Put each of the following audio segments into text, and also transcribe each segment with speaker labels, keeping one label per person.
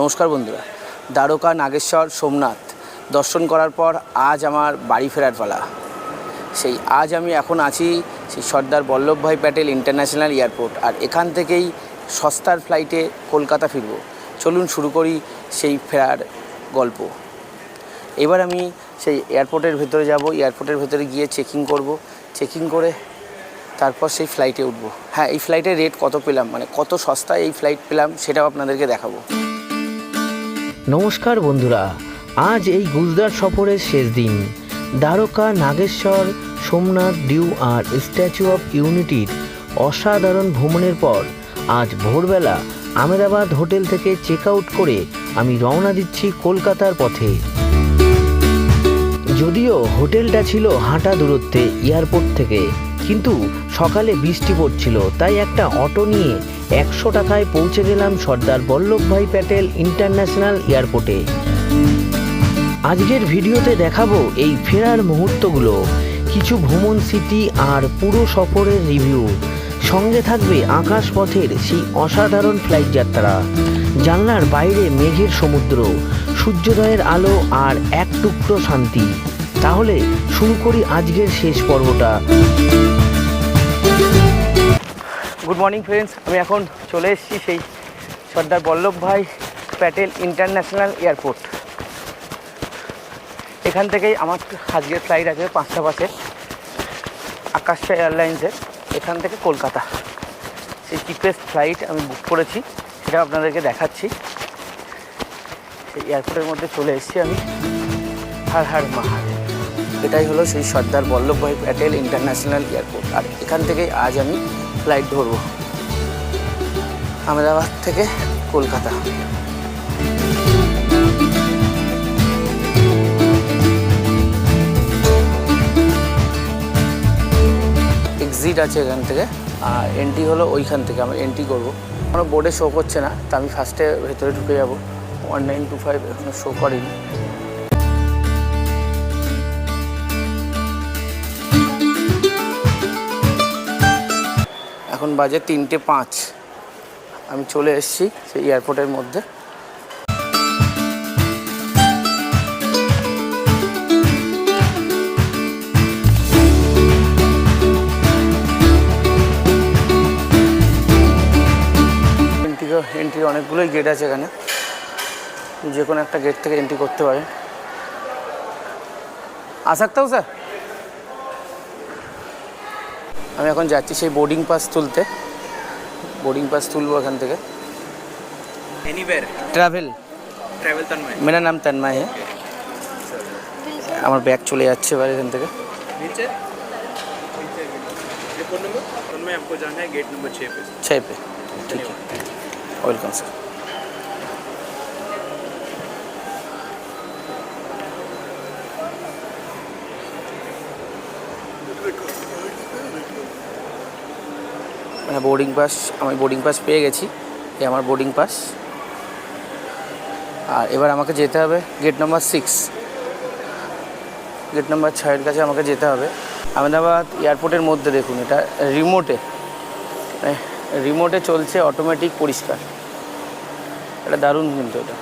Speaker 1: নমস্কার বন্ধুরা দ্বারকা নাগেশ্বর সোমনাথ দর্শন করার পর আজ আমার বাড়ি ফেরার পালা সেই আজ আমি এখন আছি সেই সর্দার বল্লভভাই প্যাটেল ইন্টারন্যাশনাল এয়ারপোর্ট আর এখান থেকেই সস্তার ফ্লাইটে কলকাতা ফিরব চলুন শুরু করি সেই ফেরার গল্প এবার আমি সেই এয়ারপোর্টের ভেতরে যাব এয়ারপোর্টের ভেতরে গিয়ে চেকিং করব চেকিং করে তারপর সেই ফ্লাইটে উঠবো হ্যাঁ এই ফ্লাইটের রেট কত পেলাম মানে কত সস্তায় এই ফ্লাইট পেলাম সেটাও আপনাদেরকে দেখাবো নমস্কার বন্ধুরা আজ এই গুজরাট সফরের শেষ দিন দ্বারকা নাগেশ্বর সোমনাথ ডিউ আর স্ট্যাচু অফ ইউনিটির অসাধারণ ভ্রমণের পর আজ ভোরবেলা আমেদাবাদ হোটেল থেকে চেক আউট করে আমি রওনা দিচ্ছি কলকাতার পথে যদিও হোটেলটা ছিল হাঁটা দূরত্বে এয়ারপোর্ট থেকে কিন্তু সকালে বৃষ্টি পড়ছিল তাই একটা অটো নিয়ে একশো টাকায় পৌঁছে গেলাম সর্দার বল্লভভাই প্যাটেল ইন্টারন্যাশনাল এয়ারপোর্টে আজকের ভিডিওতে দেখাবো এই ফেরার মুহূর্তগুলো কিছু ভ্রমণ স্মৃতি আর পুরো সফরের রিভিউ সঙ্গে থাকবে আকাশ পথের সেই অসাধারণ ফ্লাইট যাত্রা জানলার বাইরে মেঘের সমুদ্র সূর্যোদয়ের আলো আর এক টুকরো শান্তি তাহলে শুরু করি আজকের শেষ পর্বটা গুড মর্নিং ফ্রেন্ডস আমি এখন চলে এসেছি সেই সর্দার বল্লভভাই প্যাটেল ইন্টারন্যাশনাল এয়ারপোর্ট এখান থেকেই আমার আজকের ফ্লাইট আছে পাঁচটা বাসে আকাশটা এয়ারলাইন্সের এখান থেকে কলকাতা সেই চিপেস্ট ফ্লাইট আমি বুক করেছি সেটা আপনাদেরকে দেখাচ্ছি সেই এয়ারপোর্টের মধ্যে চলে এসেছি আমি হার হার মাহার এটাই হলো সেই সর্দার বল্লভভাই প্যাটেল ইন্টারন্যাশনাল এয়ারপোর্ট আর এখান থেকেই আজ আমি ফ্লাইট ধরব আহমেদাবাদ থেকে কলকাতা এক্সিট আছে এখান থেকে আর এন্ট্রি হলো ওইখান থেকে আমি এন্ট্রি করব কোনো বোর্ডে শো করছে না তা আমি ফার্স্টে ভেতরে ঢুকে যাব ওয়ান নাইন টু ফাইভ এখনও শো করিনি এখন বাজে তিনটে পাঁচ আমি চলে এসেছি সেই এয়ারপোর্টের মধ্যে এন্ট্রি অনেকগুলোই গেট আছে এখানে যে কোনো একটা গেট থেকে এন্ট্রি করতে পারে আসাকতাও স্যার আমি এখন যাচ্ছি সেই বোর্ডিং পাস তুলতে বোর্ডিং পাস তুলবো এখান থেকে
Speaker 2: ট্রাভেল ট্রাভেল তন্ময়
Speaker 1: মেরা নাম তন্ময় হ্যাঁ আমার ব্যাগ চলে যাচ্ছে এবার এখান থেকে ছয়
Speaker 2: পে नंबर उनमें आपको
Speaker 1: जाना মানে বোর্ডিং পাস আমি বোর্ডিং পাস পেয়ে গেছি এই আমার বোর্ডিং পাস আর এবার আমাকে যেতে হবে গেট নম্বর সিক্স গেট নম্বর ছয়ের কাছে আমাকে যেতে হবে আহমেদাবাদ এয়ারপোর্টের মধ্যে দেখুন এটা রিমোটে মানে রিমোটে চলছে অটোমেটিক পরিষ্কার এটা দারুণ কিন্তু এটা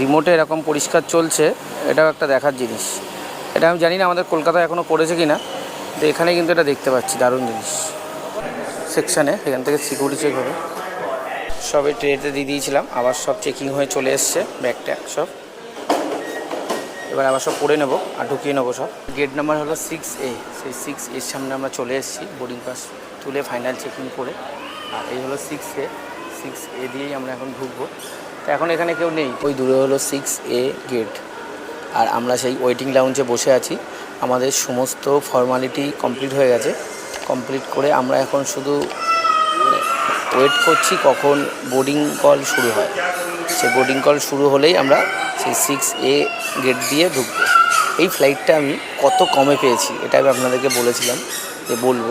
Speaker 1: রিমোটে এরকম পরিষ্কার চলছে এটাও একটা দেখার জিনিস এটা আমি জানি না আমাদের কলকাতায় এখনও করেছে কি না তো এখানে কিন্তু এটা দেখতে পাচ্ছি দারুণ জিনিস সেকশানে সেখান থেকে সিকিউরিটি চেক হবে সবে ট্রেতে দিয়ে দিয়েছিলাম আবার সব চেকিং হয়ে চলে এসছে ব্যাগটা সব এবার আবার সব পরে নেবো আর ঢুকিয়ে নেবো সব গেট নাম্বার হলো সিক্স এ সেই সিক্স এর সামনে আমরা চলে এসেছি বোর্ডিং পাস তুলে ফাইনাল চেকিং করে আর এই হলো সিক্স এ সিক্স এ দিয়েই আমরা এখন ঢুকবো তো এখন এখানে কেউ নেই ওই দূরে হলো সিক্স এ গেট আর আমরা সেই ওয়েটিং লাউঞ্জে বসে আছি আমাদের সমস্ত ফর্মালিটি কমপ্লিট হয়ে গেছে কমপ্লিট করে আমরা এখন শুধু ওয়েট মানে, করছি কখন বোর্ডিং কল শুরু হয় সে বোর্ডিং কল শুরু হলেই আমরা সেই সিক্স এ গেট দিয়ে ঢুকবো এই ফ্লাইটটা আমি কত কমে পেয়েছি এটা আমি আপনাদেরকে বলেছিলাম যে বলবো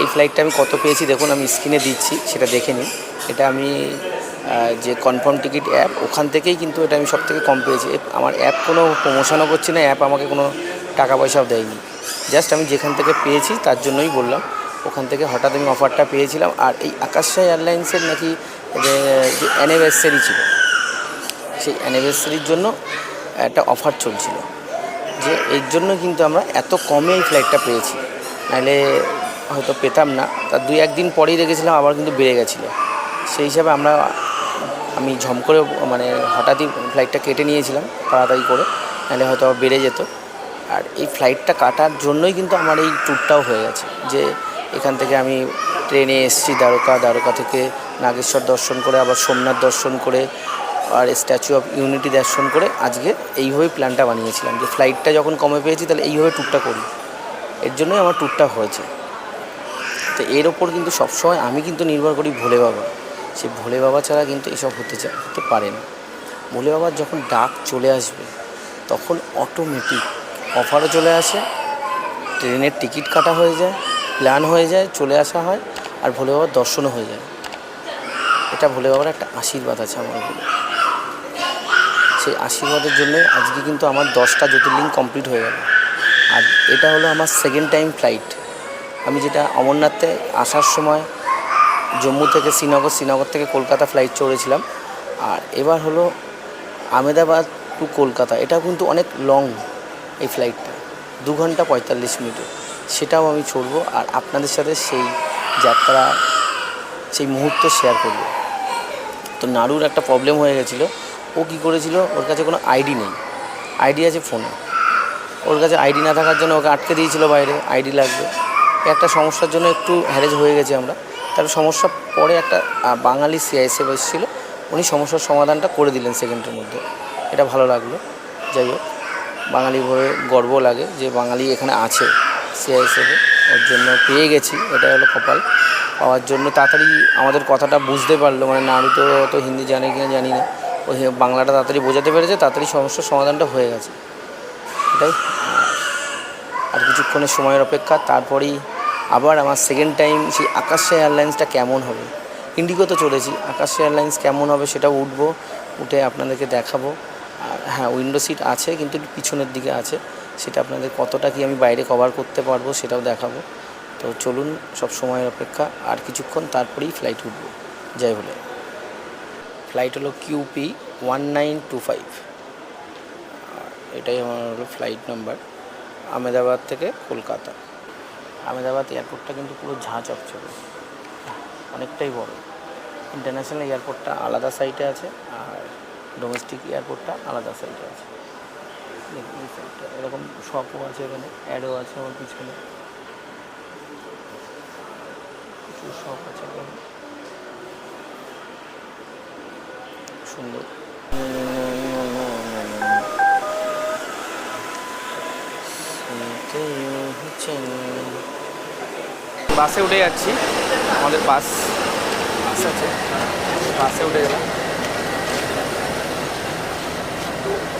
Speaker 1: এই ফ্লাইটটা আমি কত পেয়েছি দেখুন আমি স্ক্রিনে দিচ্ছি সেটা দেখে নিন এটা আমি যে কনফার্ম টিকিট অ্যাপ ওখান থেকেই কিন্তু এটা আমি সব থেকে কম পেয়েছি আমার অ্যাপ কোনো প্রমোশনও করছি না অ্যাপ আমাকে কোনো টাকা পয়সাও দেয়নি জাস্ট আমি যেখান থেকে পেয়েছি তার জন্যই বললাম ওখান থেকে হঠাৎ আমি অফারটা পেয়েছিলাম আর এই আকাশা এয়ারলাইন্সের নাকি যে অ্যানিভার্সারি ছিল সেই অ্যানিভার্সারির জন্য একটা অফার চলছিল যে এর জন্য কিন্তু আমরা এত কমে এই ফ্লাইটটা পেয়েছি নাহলে হয়তো পেতাম না তার দুই একদিন পরেই রেখেছিলাম আবার কিন্তু বেড়ে গেছিলো সেই হিসাবে আমরা আমি ঝম করে মানে হঠাৎই ফ্লাইটটা কেটে নিয়েছিলাম তাড়াতাড়ি করে নাহলে হয়তো বেড়ে যেত আর এই ফ্লাইটটা কাটার জন্যই কিন্তু আমার এই ট্যুরটাও হয়ে গেছে যে এখান থেকে আমি ট্রেনে এসছি দ্বারকা দ্বারকা থেকে নাগেশ্বর দর্শন করে আবার সোমনাথ দর্শন করে আর স্ট্যাচু অফ ইউনিটি দর্শন করে আজকে এইভাবে প্ল্যানটা বানিয়েছিলাম যে ফ্লাইটটা যখন কমে পেয়েছি তাহলে এইভাবে ট্যুরটা করি এর জন্যই আমার ট্যুরটা হয়েছে তো এর ওপর কিন্তু সবসময় আমি কিন্তু নির্ভর করি ভোলে বাবা সে ভোলে বাবা ছাড়া কিন্তু এসব হতে চা হতে পারে না ভোলে বাবার যখন ডাক চলে আসবে তখন অটোমেটিক অফারও চলে আসে ট্রেনের টিকিট কাটা হয়ে যায় প্ল্যান হয়ে যায় চলে আসা হয় আর ভোলে বাবার দর্শনও হয়ে যায় এটা ভোলে বাবার একটা আশীর্বাদ আছে আমার উপরে সেই আশীর্বাদের জন্য আজকে কিন্তু আমার দশটা জ্যোতির্লিঙ্গ কমপ্লিট হয়ে গেল আর এটা হলো আমার সেকেন্ড টাইম ফ্লাইট আমি যেটা অমরনাথে আসার সময় জম্মু থেকে শ্রীনগর শ্রীনগর থেকে কলকাতা ফ্লাইট চড়েছিলাম আর এবার হলো আমেদাবাদ টু কলকাতা এটা কিন্তু অনেক লং এই ফ্লাইটটা দু ঘন্টা পঁয়তাল্লিশ মিনিটে সেটাও আমি ছড়ব আর আপনাদের সাথে সেই যাত্রা সেই মুহূর্ত শেয়ার করব তো নাড়ুর একটা প্রবলেম হয়ে গেছিলো ও কি করেছিল ওর কাছে কোনো আইডি নেই আইডি আছে ফোনে ওর কাছে আইডি না থাকার জন্য ওকে আটকে দিয়েছিল বাইরে আইডি লাগবে একটা সমস্যার জন্য একটু হ্যারেজ হয়ে গেছে আমরা তার সমস্যা পরে একটা বাঙালি সিআইএসএফ এসেছিলো উনি সমস্যার সমাধানটা করে দিলেন সেকেন্ডের মধ্যে এটা ভালো লাগলো যাই হোক বাঙালি হয়ে গর্ব লাগে যে বাঙালি এখানে আছে সেই হিসেবে ওর জন্য পেয়ে গেছি এটা হলো কপাল পাওয়ার জন্য তাড়াতাড়ি আমাদের কথাটা বুঝতে পারলো মানে না আমি তো অত হিন্দি জানি না জানি না ওই বাংলাটা তাড়াতাড়ি বোঝাতে পেরেছে তাড়াতাড়ি সমস্যার সমাধানটা হয়ে গেছে এটাই আর কিছুক্ষণের সময়ের অপেক্ষা তারপরেই আবার আমার সেকেন্ড টাইম সেই আকাশ এয়ারলাইন্সটা কেমন হবে ইন্ডিগো তো চলেছি আকাশ এয়ারলাইন্স কেমন হবে সেটা উঠবো উঠে আপনাদেরকে দেখাবো হ্যাঁ উইন্ডো সিট আছে কিন্তু পিছনের দিকে আছে সেটা আপনাদের কতটা কি আমি বাইরে কভার করতে পারবো সেটাও দেখাবো তো চলুন সব সময়ের অপেক্ষা আর কিছুক্ষণ তারপরেই ফ্লাইট উঠবো যাই বলে ফ্লাইট হলো QP one nine two five এটাই আমার হলো ফ্লাইট নাম্বার আহমেদাবাদ থেকে কলকাতা আহমেদাবাদ এয়ারপোর্টটা কিন্তু পুরো ঝাঁ চকচকে অনেকটাই বড় ইন্টারন্যাশনাল এয়ারপোর্টটা আলাদা সাইটে আছে আর ডোমেস্টিক এয়ারপোর্টটা আলাদা সাইডে আছে এই সাইডটা এরকম শপও আছে এখানে অ্যাডও আছে আমার পিছনে প্রচুর শপ আছে এখানে সুন্দর বাসে উঠে যাচ্ছি আমাদের বাস বাস আছে বাসে উঠে গেলাম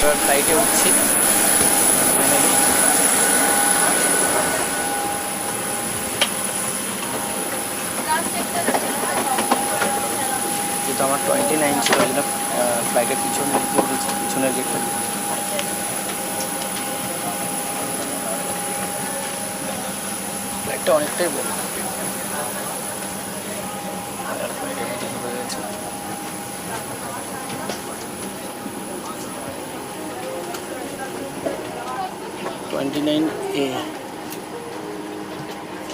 Speaker 1: এবার সাইডে উঠছি যেহেতু আমার টোয়েন্টি নাইন ছিল ওই জন্য বাইকের পিছনে পিছনের গেটটা বাইকটা অনেকটাই বড় twenty nine A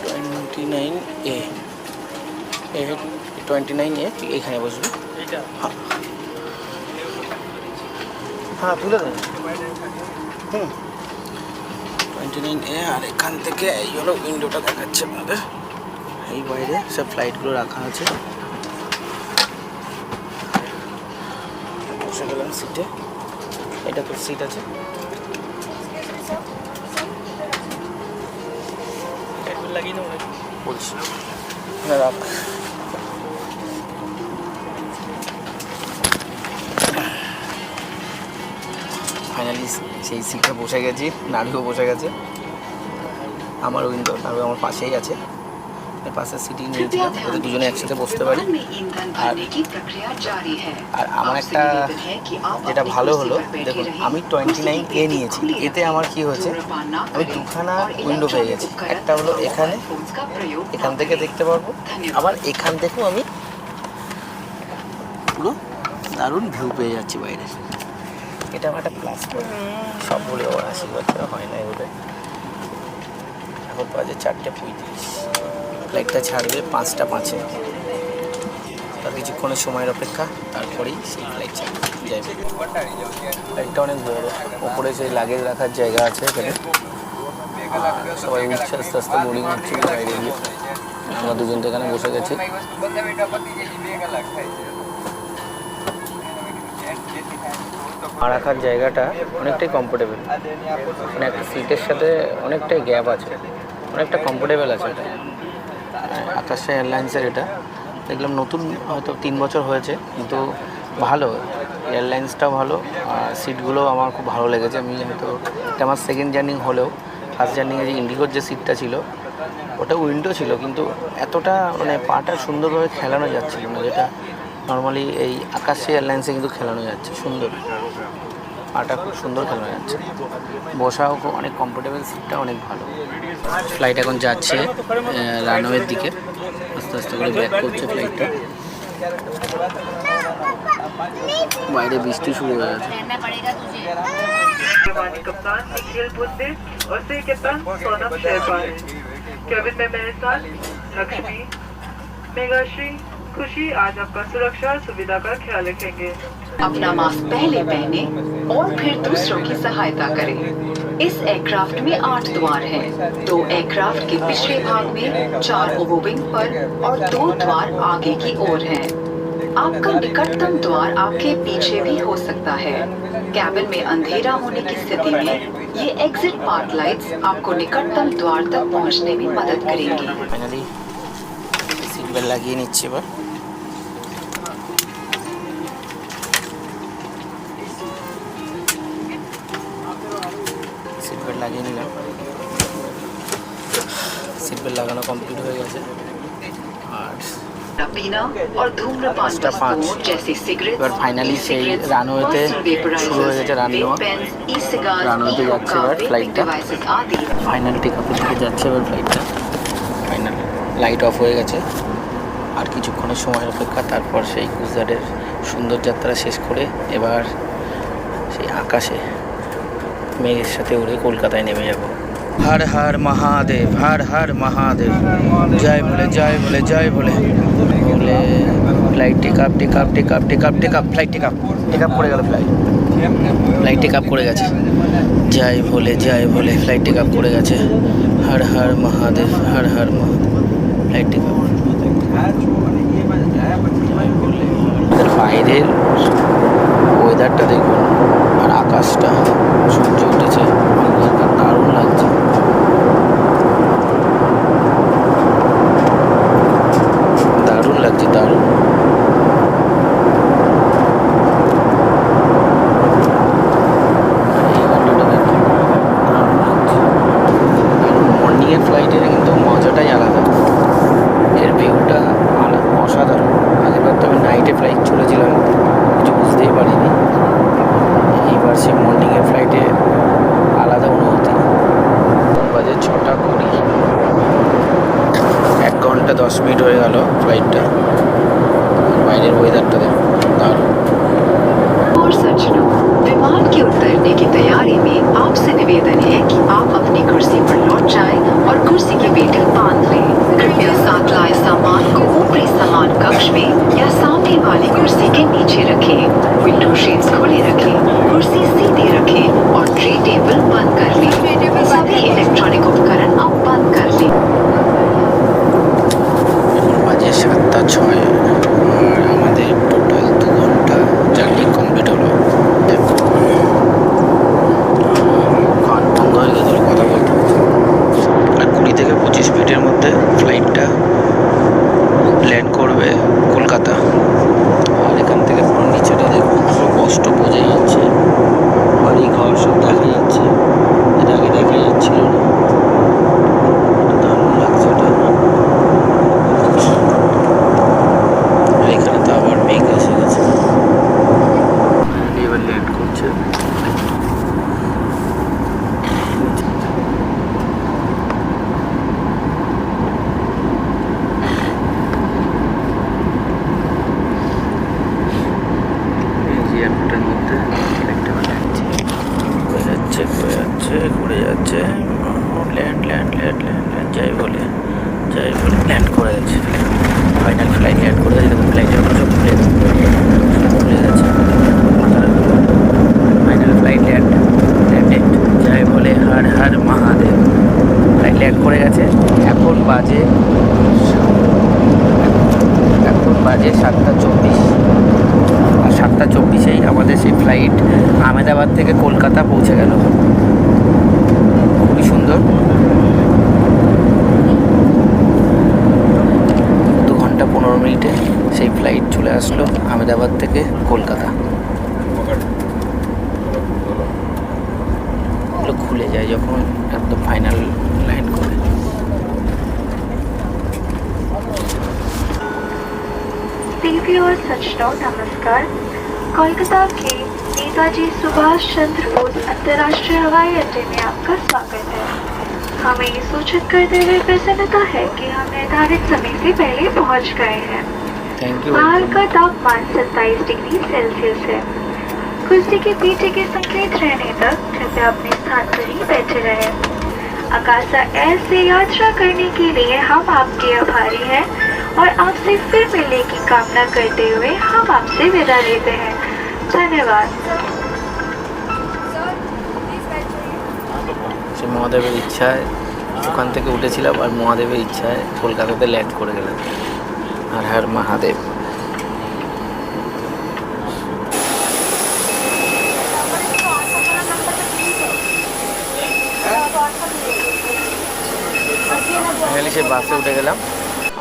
Speaker 1: twenty nine A twenty nine A এখানে বসবে হ্যাঁ হ্যাঁ তুলে দেন হুম টোয়েন্টি নাইন এ আর এখান থেকে এই হলো উইন্ডোটা দেখাচ্ছে আপনাদের এই বাইরে সব ফ্লাইটগুলো রাখা আছে বসে গেলাম সিটে এটা তো সিট আছে লাগিয়ে দেবো রাখ ফাইনালি সেই সিটটা বসে গেছি নাড়ুও বসে গেছে আমার উইন্ডো নাড়ু আমার পাশেই আছে আপনি পাশে সিটিং নিয়েছিলাম ওদের দুজনে একসাথে বসতে পারি আর আর আমার একটা যেটা ভালো হলো দেখুন আমি টোয়েন্টি নাইন এ নিয়েছি এতে আমার কি হয়েছে আমি দুখানা উইন্ডো পেয়ে গেছি একটা হলো এখানে এখান থেকে দেখতে পারবো আবার এখান থেকেও আমি পুরো দারুণ ভিউ পেয়ে যাচ্ছি বাইরে এটা আমার একটা প্লাস সব বলে ওর আশীর্বাদ হয় না এগুলো এখন বাজে চারটে পঁয়ত্রিশ ফ্লাইটটা ছাড়বে পাঁচটা পাঁচে তার কিছুক্ষণের সময়ের অপেক্ষা তারপরেই সেই ফ্লাইট ছাড়বে যাইবে ফ্লাইটটা অনেক বড় ওপরে সেই লাগেজ রাখার জায়গা আছে এখানে সবাই উঠছে আস্তে আস্তে বোর্ডিং হচ্ছে বাইরে গিয়ে আমরা দুজন তো এখানে বসে গেছি আর রাখার জায়গাটা অনেকটাই কমফোর্টেবল মানে একটা সিটের সাথে অনেকটাই গ্যাপ আছে অনেকটা কমফোর্টেবল আছে এটা মানে আকাশে এয়ারলাইন্সের এটা দেখলাম নতুন হয়তো তিন বছর হয়েছে কিন্তু ভালো এয়ারলাইন্সটাও ভালো আর সিটগুলো আমার খুব ভালো লেগেছে আমি হয়তো এটা আমার সেকেন্ড জার্নি হলেও ফার্স্ট জার্নিংয়ে যে ইন্ডিগোর যে সিটটা ছিল ওটা উইন্ডো ছিল কিন্তু এতটা মানে পাটা সুন্দরভাবে খেলানো যাচ্ছিল না যেটা নর্মালি এই আকাশে এয়ারলাইন্সে কিন্তু খেলানো যাচ্ছে সুন্দর পাটা খুব সুন্দর খেলা যাচ্ছে বসাও অনেক কমফোর্টেবল সিটটা অনেক ভালো ফ্লাইট এখন যাচ্ছে রানওয়ের দিকে আস্তে আস্তে করে ব্যাক করছে ফ্লাইটটা বাইরে বৃষ্টি শুরু হয়ে গেছে
Speaker 3: मेघाश्री खुशी आज आपका सुरक्षा और सुविधा का ख्याल अपना मास्क पहले पहने और फिर दूसरों की सहायता करें इस एयरक्राफ्ट में आठ द्वार हैं, दो एयरक्राफ्ट के पिछले भाग में चार ओवोविंग पर और दो द्वार आगे की ओर हैं। आपका निकटतम द्वार आपके पीछे भी हो सकता है कैबिन में अंधेरा होने की स्थिति में ये एग्जिट पार्क लाइट्स आपको निकटतम द्वार तक पहुंचने में मदद करेंगी
Speaker 1: लगी नीचे पर
Speaker 3: পাঁচটা পাঁচ
Speaker 1: এবার ফাইনালি সেই রানওয়েতে শুরু হয়ে গেছে ফ্লাইটটা যাচ্ছে এবার ফ্লাইটটা লাইট অফ হয়ে গেছে আর কিছুক্ষণের সময় অপেক্ষা তারপর সেই গুজরাটের সুন্দর যাত্রা শেষ করে এবার সেই আকাশে মেঘের সাথে উড়ে কলকাতায় নেমে যাব হর হর মহাদেব হর হর মহাদেব জয় বলে জয় বলে জয় বলে বলে flight take up take up take up take up take up flight take up take up করে গেল ফ্লাইট ফ্লাইট টেক আপ করে গেছে যাই বলে যাই বলে ফ্লাইট টেক আপ করে গেছে Har Har Mahadev Har Har Mahadev flight take up বাইরের ওয়েদারটা দেখুন আর আকাশটা সূর্য উঠেছে মিনিট হয়ে গেল ফ্লাইটটা বাজে সাতটা চব্বিশ সাতটা চব্বিশেই আমাদের সেই ফ্লাইট আহমেদাবাদ থেকে কলকাতা পৌঁছে গেল খুবই সুন্দর দু ঘন্টা পনেরো মিনিটে সেই ফ্লাইট চলে আসলো আহমেদাবাদ থেকে কলকাতা খুলে যায় যখন একদম ফাইনাল
Speaker 3: और सचनाओ नमस्कार कोलकाता के नेताजी सुभाष चंद्र बोस अंतर्राष्ट्रीय हवाई अड्डे में आपका स्वागत है हमें ये सूचित करते हुए प्रसन्नता है कि हम निर्धारित समय से पहले पहुंच गए हैं बाहर का तापमान सत्ताईस डिग्री सेल्सियस है कुर्सी के पीछे के संकेत रहने तक कृपया अपने स्थान पर ही बैठे रहे अकाशा ऐसे यात्रा करने के लिए हम आपके आभारी हैं और आपसे फिर मिलने की कामना करते हुए हम आपसे विदा लेते हैं धन्यवाद
Speaker 1: মহাদেবের ইচ্ছায় ওখান থেকে উঠেছিলাম আর মহাদেবের ইচ্ছায় কলকাতাতে ল্যান্ড করে গেলাম আর হার মহাদেব ফাইনালি সে বাসে উঠে গেলাম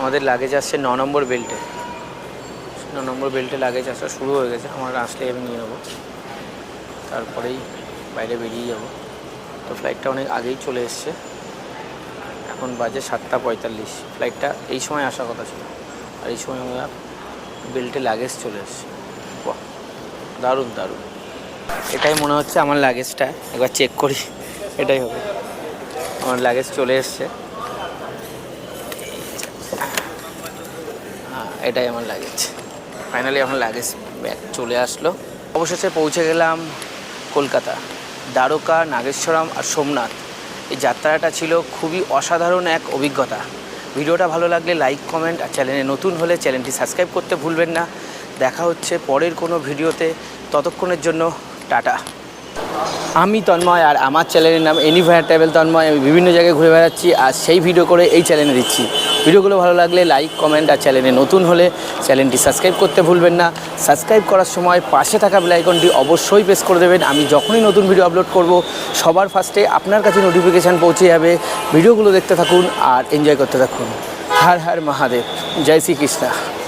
Speaker 1: আমাদের লাগেজ আসছে ন নম্বর বেল্টে ন নম্বর বেল্টে লাগেজ আসা শুরু হয়ে গেছে আমার আসলে আমি নিয়ে নেবো তারপরেই বাইরে বেরিয়ে যাব তো ফ্লাইটটা অনেক আগেই চলে এসছে এখন বাজে সাতটা পঁয়তাল্লিশ ফ্লাইটটা এই সময় আসার কথা ছিল আর এই সময় আমরা বেল্টে লাগেজ চলে এসছে দারুণ দারুণ এটাই মনে হচ্ছে আমার লাগেজটা একবার চেক করি এটাই হবে আমার লাগেজ চলে এসছে এটাই আমার লাগেজ ফাইনালি এখন লাগেজ ব্যাগ চলে আসলো অবশেষে পৌঁছে গেলাম কলকাতা দ্বারকা নাগেশ্বরম আর সোমনাথ এই যাত্রাটা ছিল খুবই অসাধারণ এক অভিজ্ঞতা ভিডিওটা ভালো লাগলে লাইক কমেন্ট আর চ্যানেলে নতুন হলে চ্যানেলটি সাবস্ক্রাইব করতে ভুলবেন না দেখা হচ্ছে পরের কোনো ভিডিওতে ততক্ষণের জন্য টাটা আমি তন্ময় আর আমার চ্যানেলের নাম এনিভায়ার ট্রাভেল তন্ময় আমি বিভিন্ন জায়গায় ঘুরে বেড়াচ্ছি আর সেই ভিডিও করে এই চ্যানেলে দিচ্ছি ভিডিওগুলো ভালো লাগলে লাইক কমেন্ট আর চ্যানেলে নতুন হলে চ্যানেলটি সাবস্ক্রাইব করতে ভুলবেন না সাবস্ক্রাইব করার সময় পাশে থাকা বেলাইকনটি অবশ্যই প্রেস করে দেবেন আমি যখনই নতুন ভিডিও আপলোড করব সবার ফার্স্টে আপনার কাছে নোটিফিকেশান পৌঁছে যাবে ভিডিওগুলো দেখতে থাকুন আর এনজয় করতে থাকুন হর হর মহাদেব জয় শ্রীকৃষ্ণা